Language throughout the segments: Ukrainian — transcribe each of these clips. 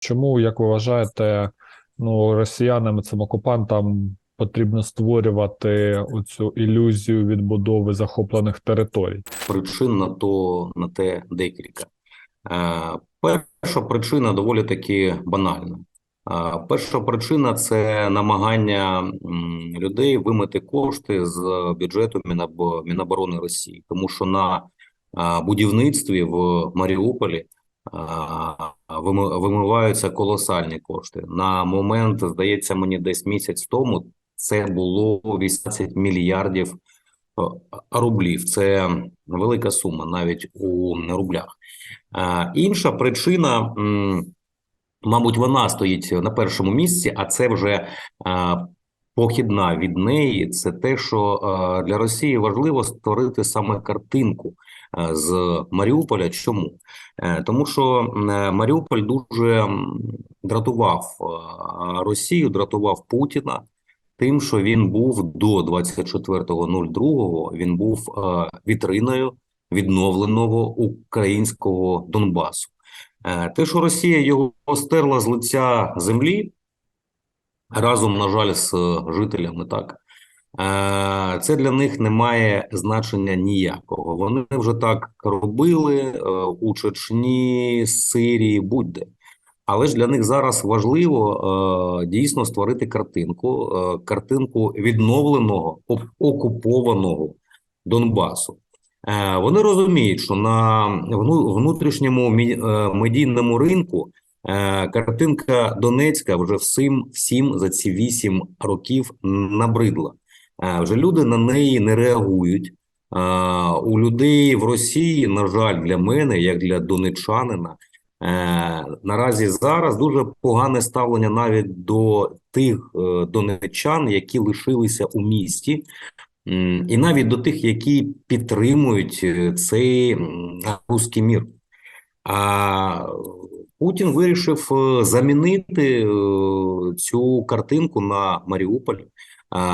Чому, як ви вважаєте, ну росіянам цим окупантам потрібно створювати оцю ілюзію відбудови захоплених територій? причин на то на те декілька. Е, Перша причина доволі таки банальна. Е, Перша причина це намагання людей вимити кошти з бюджету Міноборони Росії, тому що на е, будівництві в Маріуполі вимиваються колосальні кошти. На момент, здається, мені десь місяць тому це було 18 мільярдів е, рублів. Це велика сума навіть у рублях. Е, Інша причина, мабуть, вона стоїть на першому місці, а це вже е, похідна від неї. Це те, що для Росії важливо створити саме картинку з Маріуполя. Чому? Е, Тому що е, Маріуполь дуже дратував е, Росію, дратував Путіна. Тим, що він був до 24.02, він був е, вітриною відновленого українського Донбасу. Е, те, що Росія його стерла з лиця землі разом, на жаль, з е, жителями, так е, це для них не має значення ніякого. Вони вже так робили е, у Чечні, Сирії, будь-де. Але ж для них зараз важливо е, дійсно створити картинку, е, картинку відновленого окупованого Донбасу. Вони розуміють, що на внутрішньому медійному ринку картинка Донецька вже всім, всім за ці вісім років набридла. Е, вже люди на неї не реагують. Е, у людей в Росії, на жаль, для мене, як для донеччанина, Е, наразі зараз дуже погане ставлення навіть до тих донеччан, які лишилися у місті, і навіть до тих, які підтримують цей м, руський мір. Путін вирішив замінити цю картинку на Маріуполь,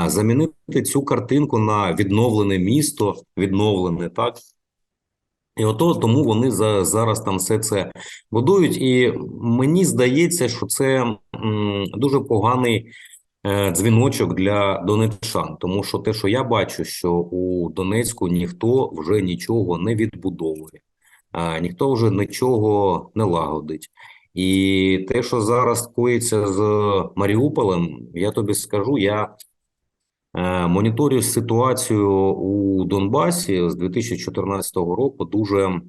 замінити цю картинку на відновлене місто, відновлене так. І ото тому вони за, зараз там все це будують. І мені здається, що це м, дуже поганий е, дзвіночок для донеччан, тому що те, що я бачу, що у Донецьку ніхто вже нічого не відбудовує, а, ніхто вже нічого не лагодить. І те, що зараз коїться з Маріуполем, я тобі скажу, я Е, Моніторю ситуацію у Донбасі з 2014 року дуже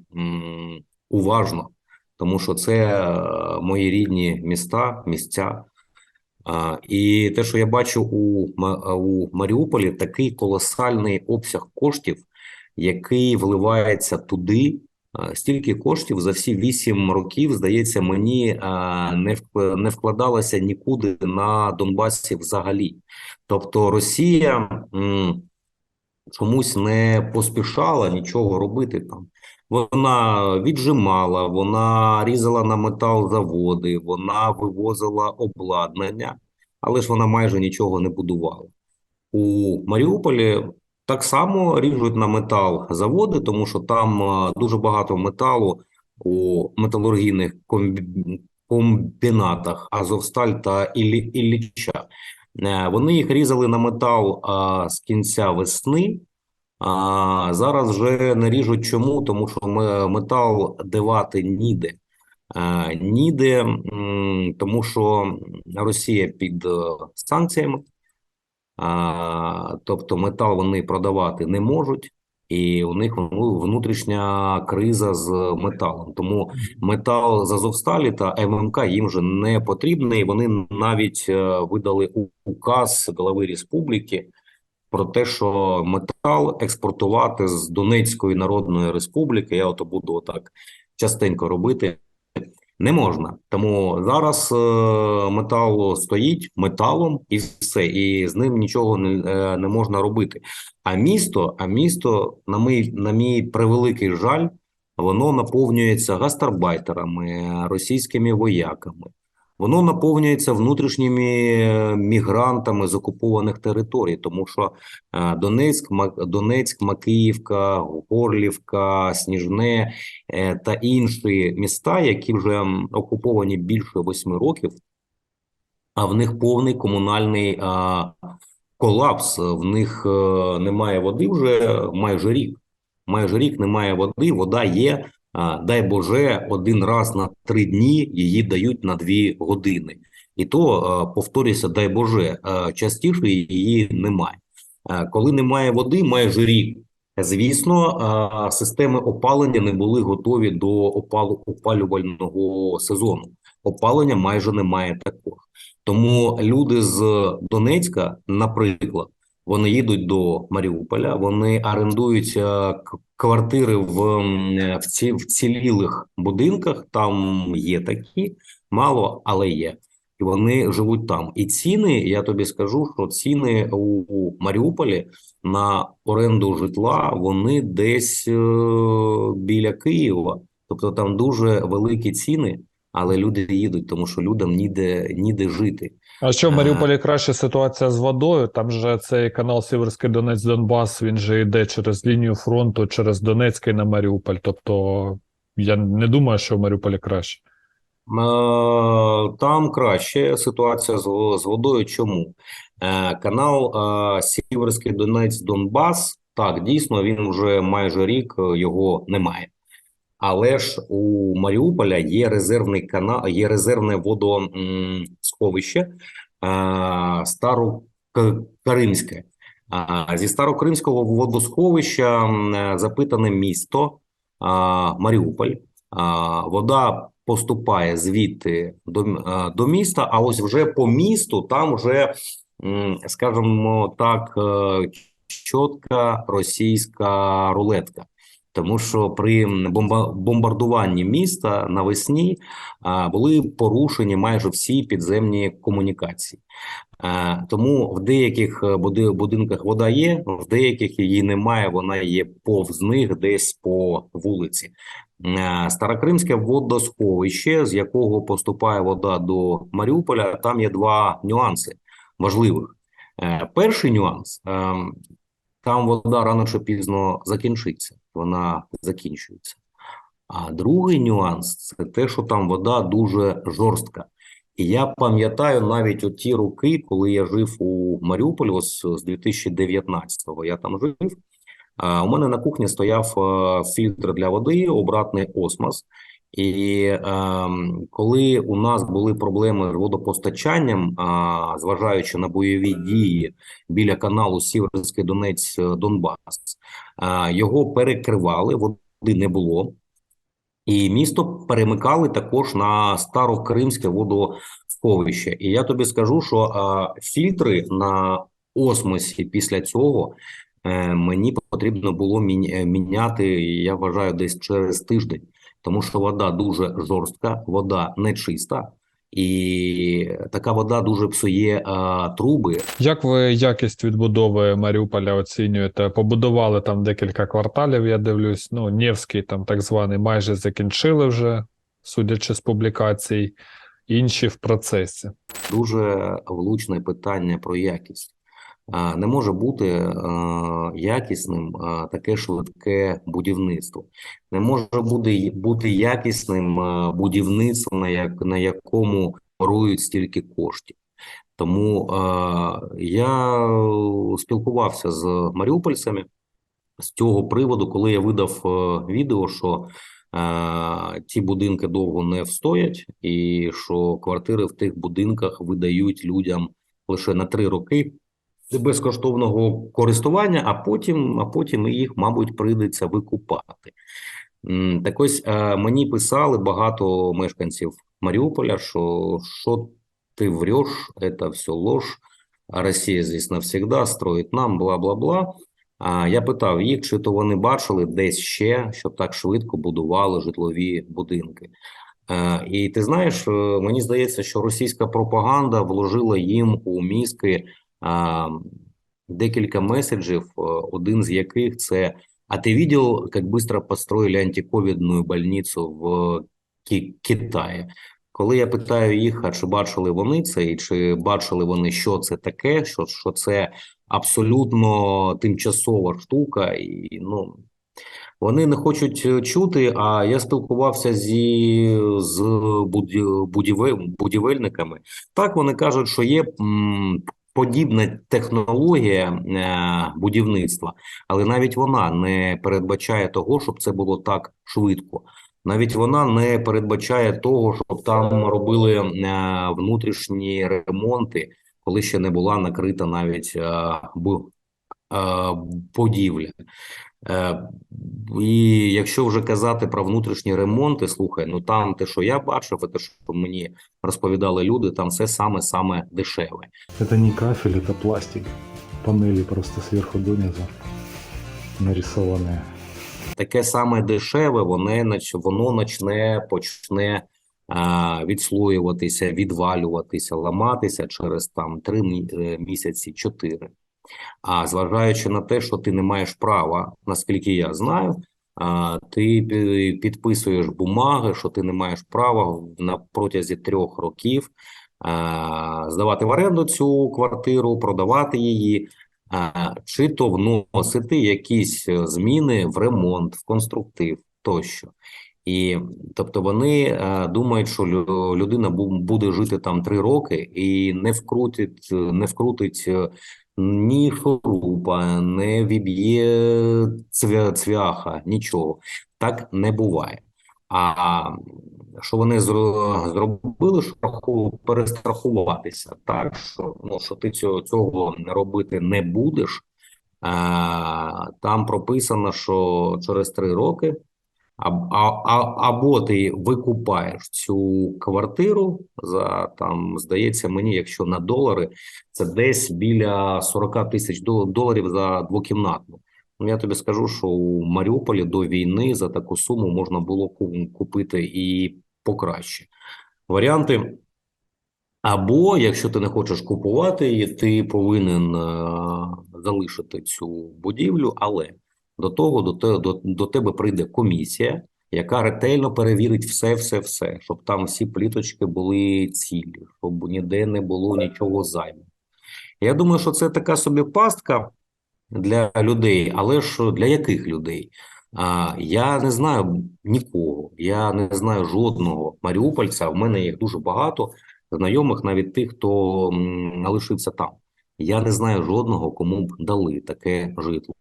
уважно, тому що це е, мої рідні міста, місця. І те, що я бачу у, у Маріуполі, такий колосальний обсяг коштів, який вливається туди. Стільки коштів за всі вісім років, здається, мені не вкладалося нікуди на Донбасі взагалі. Тобто Росія чомусь не поспішала нічого робити там. Вона віджимала, вона різала на метал заводи, вона вивозила обладнання, але ж вона майже нічого не будувала. У Маріуполі так само ріжуть на метал заводи, тому що там е, дуже багато металу у металургійних комбінатах Азовсталь та Ілліча. Е, Вони їх різали на метал а, з кінця весни. А зараз вже не ріжуть чому, тому що метал девати ніде. Е, Ніде, тому що Росія під е, санкціями, а, тобто метал вони продавати не можуть, і у них ну, внутрішня криза з металом. Тому метал з Азовсталі та ММК їм вже не потрібний. Вони навіть е, видали указ глави республіки про те, що метал експортувати з Донецької Народної Республіки. Я ото буду отак частенько робити. Не можна, тому зараз е, метал стоїть металом і все, і з ним нічого не, е, не можна робити. А місто, а місто, на мій, на мій превеликий жаль, воно наповнюється гастарбайтерами, російськими вояками, воно наповнюється внутрішніми е, мігрантами з окупованих територій, тому що е, Донецьк, Донецьк, Макіївка, Горлівка, Сніжне е, та інші міста, які вже окуповані більше восьми років, а в них повний комунальний колапс. В них немає води вже майже рік. Майже рік немає води. Вода є. Дай Боже, один раз на три дні її дають на дві години. І то, е, повторюся, дай Боже, е, частіше її немає. Е, Коли немає води, майже рік. Звісно, системи опалення не були готові до опалу опалювального сезону. Опалення майже немає також. Тому люди з Донецька, наприклад, вони їдуть до Маріуполя, вони орендують е, квартири в, в, ці, в цілілих будинках. Там є такі, мало, але є. І вони живуть там. І ціни, я тобі скажу, що ціни у, у Маріуполі на оренду житла вони десь е, біля Києва. Тобто там дуже великі ціни, але люди їдуть, тому що людям ніде, ніде жити. А що в. Маріуполі краща ситуація з водою? Там же цей канал Сіверський Донець Донбас, він же йде через лінію фронту, через Донецький на Маріуполь. Тобто я не думаю, що в Маріуполі краще. Е, Там краще ситуація з, з водою. Чому? Е, Канал е, Сіверський Донець Донбас, так, дійсно, він вже майже рік його немає. Але ж у Маріуполя є резервний канал, є резервне водосховище Старокримське. Зі Старокримського водосховища запитане місто Маріуполь. Вода поступає звідти до, до міста, а ось вже по місту там вже, скажімо так, е, чітка російська рулетка. Тому що при бомбардуванні міста навесні були порушені майже всі підземні комунікації. Тому в деяких е, будинках вода є, в деяких її немає, вона є повз них десь по вулиці. Старокримське водосховище, з якого поступає вода до Маріуполя, там є два нюанси важливих. Е, Перший нюанс ем, там вода рано чи пізно закінчиться, вона закінчується. А другий нюанс це те, що там вода дуже жорстка. І я пам'ятаю навіть у ті роки, коли я жив у Маріуполі, з 2019-го я там жив. У мене на кухні стояв е, фільтр для води, обратний осмос. І ем, коли у нас були проблеми з водопостачанням, а, зважаючи на бойові дії біля каналу Сіверський Донець е, Донбас, а, його перекривали, води не було. І місто перемикали також на старокримське водосховище. І я тобі скажу, що а, фільтри на осмосі після цього е, мені потрібно було е, міняти, я вважаю, десь через тиждень, тому що вода дуже жорстка, вода нечиста, і така вода дуже псує а, труби. Як ви якість відбудови Маріуполя оцінюєте? Побудували там декілька кварталів, я дивлюсь. Ну, Нєвський там так званий майже закінчили вже, судячи з публікацій, інші в процесі. Дуже влучне питання про якість. Не може бути якісним таке швидке будівництво. Не може бути, бути якісним будівництво, на, як, на якому ворують стільки коштів. Тому я спілкувався з маріупольцями з цього приводу, коли я видав відео, що ті будинки довго не встоять, і що квартири в тих будинках видають людям лише на три роки безкоштовного користування, а потім, а потім їх, мабуть, прийдеться викупати. Так ось е, мені писали багато мешканців Маріуполя, що що ти врешь, це все ложь, а Росія здесь навсегда строїть нам, бла-бла-бла. А я питав їх, чи то вони бачили десь ще, щоб так швидко будували житлові будинки. Е, І ти знаєш, е, мені здається, що російська пропаганда вложила їм у мізки декілька меседжів, е, один з яких це «А ти видел, как быстро построили антиковидную больницу в Ки- Китае?» коли я питаю їх, а чи бачили вони це, і чи бачили вони, що це таке, що, що це абсолютно тимчасова штука, і ну. Вони не хочуть е, чути, а я спілкувався зі з будівель, будівельниками. Так вони кажуть, що є подібна технологія е, будівництва, але навіть вона не передбачає того, щоб це було так швидко. Навіть вона не передбачає того, щоб там робили е, внутрішні ремонти, коли ще не була накрита навіть е, будівля. Е, і якщо вже казати про внутрішні ремонти, слухай, ну там те, що я бачив, і те, що мені розповідали люди, там все саме-саме дешеве. Это не кафель, это пластик. Панели просто сверху донизу нарисованные. Таке саме дешеве, воно, нач- воно начне, почне а, відслоюватися, відвалюватися, ламатися через там три мі- е, місяці, чотири. А зважаючи на те, що ти не маєш права, наскільки я знаю, ти підписуєш бумаги, що ти не маєш права на протязі трьох років здавати в оренду цю квартиру, продавати її, чи то вносити якісь е, зміни в ремонт, в конструктив тощо. І тобто вони е, думають, що лю- людина буде жити там три роки і не вкрутить, е, не вкрутить ні шурупа, не віб'є цвя, цвяха, нічого. Так не буває. А що вони зро- зробили, що перестрахуватися, так що ну що ти цього, цього робити не будеш. А, там прописано, що через три роки а, а, або ти викупаєш цю квартиру за там, здається, мені, якщо на долари, це десь біля 40 тисяч доларів за двокімнатну. Ну, я тобі скажу, що у Маріуполі до війни за таку суму можна було купити і покраще. Варіанти. Або, якщо ти не хочеш купувати ти повинен е, залишити цю будівлю, але до того до, те, до, до тебе прийде комісія, яка ретельно перевірить все, все, все, щоб там всі пліточки були цілі, щоб ніде не було нічого зайвого. Я думаю, що це така собі пастка для людей, але ж для яких людей? А, я не знаю нікого, я не знаю жодного маріупольця. В мене їх дуже багато знайомих, навіть тих, хто лишився там. Я не знаю жодного, кому б дали таке житло.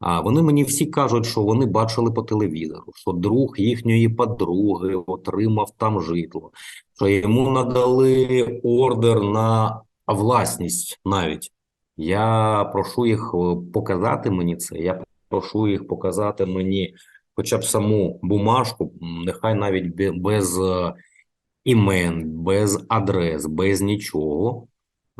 А вони мені всі кажуть, що вони бачили по телевізору, що друг їхньої подруги отримав там житло, що йому надали ордер на власність навіть. Я прошу їх е, показати мені це. Я прошу їх показати мені хоча б саму бумажку, нехай навіть без е, імен, без адрес, без нічого.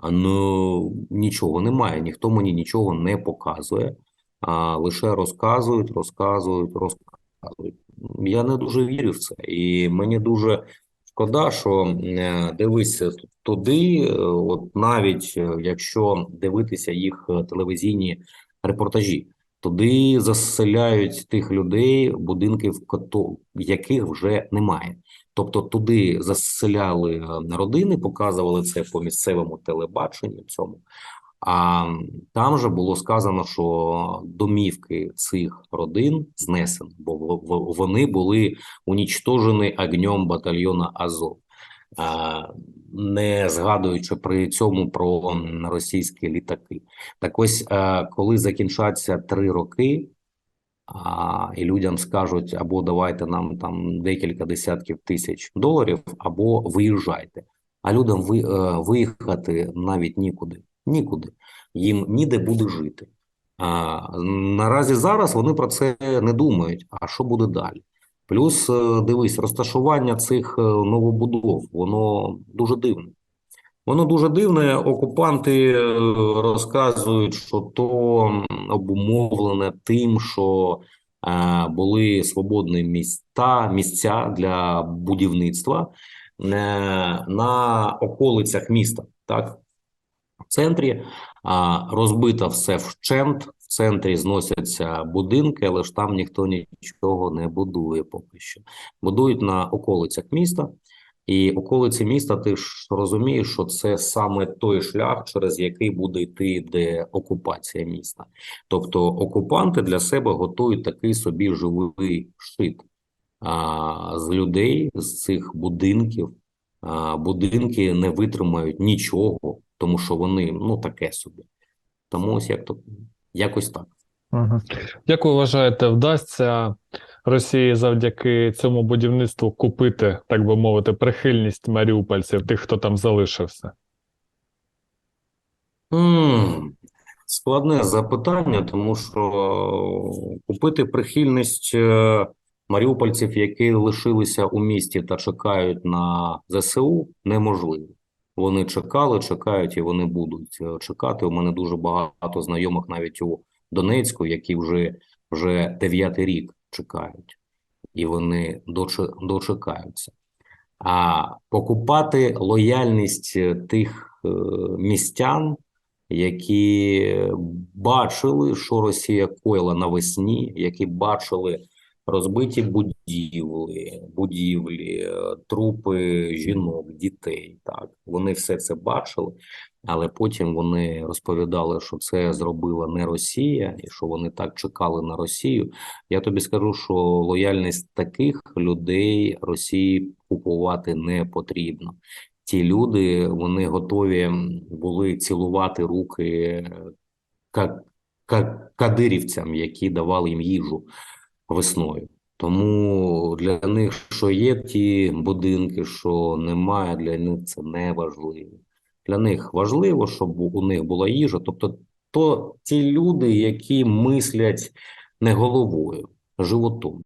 Ну, нічого немає, ніхто мені нічого не показує, а лише розказують, розказують, розказують. Я не дуже вірю в це, і мені дуже шкода, що е, дивися туди, е, от навіть е, якщо дивитися їх е, телевізійні репортажі, туди заселяють тих людей, будинків, кото- яких вже немає. Тобто туди заселяли е, родини, показували це по місцевому телебаченню цьому. А там же було сказано, що домівки цих родин знесені, бо вони були унічтожені огнем батальйона Азов, не згадуючи при цьому про російські літаки. Так ось, е, коли закінчаться три роки, а, і людям скажуть або давайте нам там декілька десятків тисяч доларів, або виїжджайте. А людям ви, е, виїхати навіть нікуди. Нікуди. Їм ніде буде жити. А, наразі зараз вони про це не думають. А що буде далі? Плюс, е, дивись, розташування цих е, новобудов, воно дуже дивне. Воно дуже дивне. Окупанти е, розказують, що то обумовлене тим, що е, були свободні міста, місця для будівництва е, на околицях міста. Так, в центрі розбито все вщент. В центрі зносяться будинки, але ж там ніхто нічого не будує поки що. Будують на околицях міста. І околиці міста, ти ж розумієш, що це саме той шлях, через який буде йти деокупація міста. Тобто окупанти для себе готують такий собі живий щит а, з людей, з цих будинків. А, будинки не витримають нічого, тому що вони ну таке собі. Тому ось як то якось так. Угу. Як ви вважаєте, вдасться Росії завдяки цьому будівництву купити, так би мовити, прихильність маріупольців, тих, хто там залишився? Складне запитання, тому що купити прихильність е, маріупольців, які лишилися у місті та чекають на ЗСУ, неможливо. Вони чекали, чекають і вони будуть е, чекати. У мене дуже багато знайомих навіть у Донецьку, які вже, вже дев'ятий рік чекають, і вони дочекаються. А покупати лояльність е, тих е, містян, які бачили, що Росія коїла навесні, які бачили розбиті будівлі, будівлі, е, трупи жінок, дітей. Так, вони все це бачили, але потім вони розповідали, що це зробила не Росія, і що вони так чекали на Росію. Я тобі скажу, що лояльність таких людей Росії купувати не потрібно. Ті люди вони готові були цілувати руки ка- кадирівцям, які давали їм їжу весною. Тому для них, що є ті будинки, що немає, для них це не важливо. Для них важливо, щоб у них була їжа. Тобто, то ті люди, які мислять не головою, животом.